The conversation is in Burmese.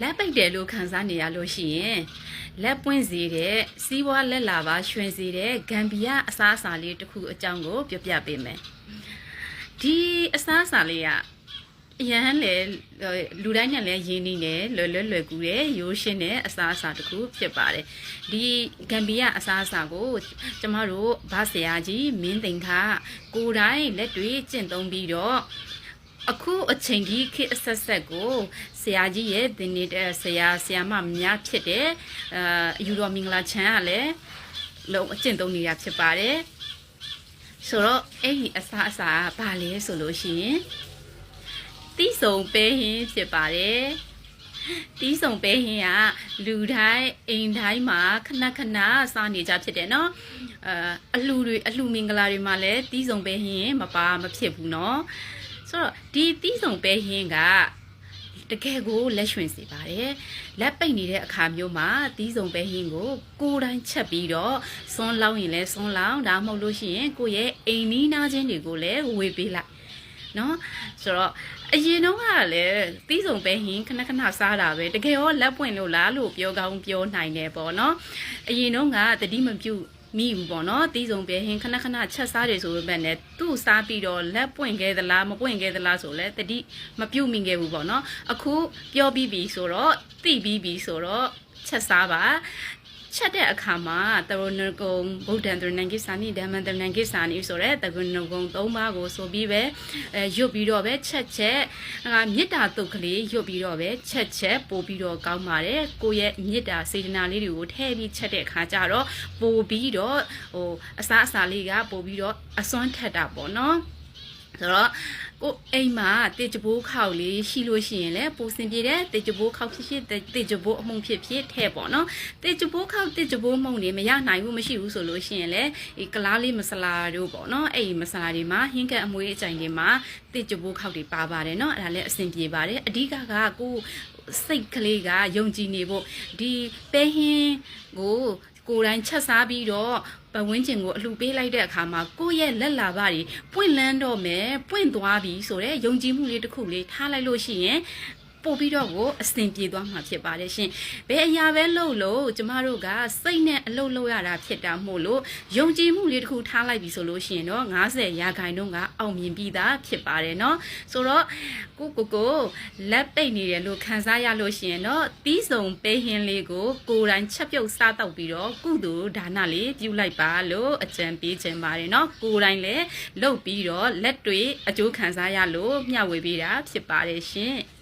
လက်ပိတ်တယ်လို့ခံစားနေရလို့ရှိရင်လက်ပွင့်စေတဲ့စီးပွားလက်လာပါရွှင်စေတဲ့ဂမ်ဘီယာအစားအစာလေးတစ်ခုအကြောင်းကိုပြောပြပေးမယ်ဒီအစားအစာလေးကအရန်လေလူတိုင်းနဲ့လည်းရင်းနှီးတယ်လွယ်လွယ်လွယ်ကူတယ်ရိုးရှင်းတဲ့အစားအစာတစ်ခုဖြစ်ပါတယ်ဒီဂမ်ဘီယာအစားအစာကိုကျမတို့ဗဆရာကြီးမင်းသိန်ခါကိုယ်တိုင်လက်တွေကျင့်သုံးပြီးတော့ အခုအချိန်ဒီခေတ်အဆက်ဆက်ကိုဆရာကြီးရဲ့သင်နေတဲ့ဆရာဆရာမများဖြစ်တဲ့အာယူတော်မင်္ဂလာချမ်းကလည်းလုံးအကျင့်သုံးနေတာဖြစ်ပါတယ်ဆိုတော့အဲ့ဒီအစားအစာကဘာလဲဆိုလို့ရှိရင်တီးဆုံပဲဟင်းဖြစ်ပါတယ်တီးဆုံပဲဟင်းကလူတိုင်းအိမ်တိုင်းမှာခဏခဏစားနေကြဖြစ်တယ်နော်အဲအလှတွေအလှမင်္ဂလာတွေမှာလည်းတီးဆုံပဲဟင်းမပါမဖြစ်ဘူးနော် ဆိုတော့ဒီတီးဆုံပဲဟင်းကတကယ်ကိုလက်ရွှင်စေပါတယ်လက်ပိတ်နေတဲ့အခါမျိုးမှာတီးဆုံပဲဟင်းကိုကိုယ်တိုင်ချက်ပြီးတော့စွန်းလောင်းရင်လည်းစွန်းလောင်းဒါမှမဟုတ်လို့ရှိရင်ကိုယ့်ရဲ့အိမ်နီးနားချင်းတွေကိုလည်းဝေပေးလိုက်နော်ဆိုတော့အရင်တော့ကလည်းတီးဆုံပဲဟင်းခဏခဏစားတာပဲတကယ်ရောလက်ပွင့်လို့လားလို့ပြောကောင်းပြောနိုင်တယ်ပေါ့နော်အရင်တော့ကတတိမပြုတ် မိဘူးပေါ့နော်တီးဆုံပဲဟင်းခဏခဏချက်စားတယ်ဆိုပေမဲ့လည်းသူ့စားပြီးတော့လက်ပွင့်ခဲ့သလားမပွင့်ခဲ့သလားဆိုလဲတတိမပြုတ်မိခဲ့ဘူးပေါ့နော်အခုပြောပြီးပြီဆိုတော့သိပြီးပြီဆိုတော့ချက်စားပါ ချက်တဲ့အခါမှာတရဏဂုံဗုဒ္ဓံတရဏဂိသာနိဓမ္မံတရဏဂိသာနိဆိုတဲ့တရဏဂုံ၃ပါးကိုဆိုပြီးပဲအဲရွတ်ပြီးတော့ပဲချက်ချက်ငါမေတ္တာတုတ်ကလေးရွတ်ပြီးတော့ပဲချက်ချက်ပို့ပြီးတော့ကောင်းပါတယ်ကိုယ့်ရဲ့မေတ္တာစေတနာလေးတွေကိုထည့်ပြီးချက်တဲ့အခါကျတော့ပို့ပြီးတော့ဟိုအစားအစာလေးကပို့ပြီးတော့အစွမ်းထက်တာပေါ့နော်ဆိုတော့ ကိုအိမ်မှာတေချဘိုးခောက်လေးရှိလို့ရှိရင်လည်းပိုစင်ပြေတဲ့တေချဘိုးခောက်ဖြစ်ဖြစ်တေချဘိုးအမှုန်ဖြစ်ဖြစ်ထည့်ပေါ့နော်တေချဘိုးခောက်တေချဘိုးမှုန်တွေမရနိုင်ဘူးမရှိဘူးဆိုလို့ရှိရင်လည်းဒီကလားလေးမဆလာတို့ပေါ့နော်အဲ့ဒီမဆလာတွေမှာဟင်းကအမွေးအကြိုင်တွေမှာတေချဘိုးခောက်တွေပါပါတယ်နော်အဲ့ဒါလည်းအဆင်ပြေပါတယ်အဓိကကကိုစိတ်ကလေးကယုံကြည်နေဖို့ဒီပဲဟင်းကို ကိုယ်တိုင်ချက်စားပြီးတော့ပဝင်းကျင်ကိုအလှပေးလိုက်တဲ့အခါမှာကိုယ့်ရဲ့လက်လာပါတွေပွင့်လန်းတော့မယ်ပွင့်သွားပြီဆိုတော့ယုံကြည်မှုလေးတစ်ခုလေးထားလိုက်လို့ရှိရင် ပို့ပြီးတော့ကိုအဆင်ပြေသွားမှာဖြစ်ပါတယ်ရှင်။ဘယ်အရာပဲလုပ်လို့ကျမတို့ကစိတ်နဲ့အလုပ်လုပ်ရတာဖြစ်တာမို့လို့ယုံကြည်မှုလေးတစ်ခုထားလိုက်ပြီဆိုလို့ရှိရင်တော့90ရာခိုင်နှုန်းကအောင်မြင်ပြီးသားဖြစ်ပါတယ်နော်။ဆိုတော့ကိုကိုကိုလက်ပိတ်နေတယ်လို့ခံစားရလို့ရှိရင်တော့တီးစုံပေးဟင်းလေးကိုကိုယ်တိုင်ချက်ပြုတ်စားတော့ပြီးတော့ကုသိုလ်ဒါနလေးပြုလိုက်ပါလို့အကြံပေးခြင်းပါတယ်နော်။ကိုယ်တိုင်လည်းလုပ်ပြီးတော့လက်တွေအကျိုးခံစားရလို့မျှဝေပေးတာဖြစ်ပါတယ်ရှင်။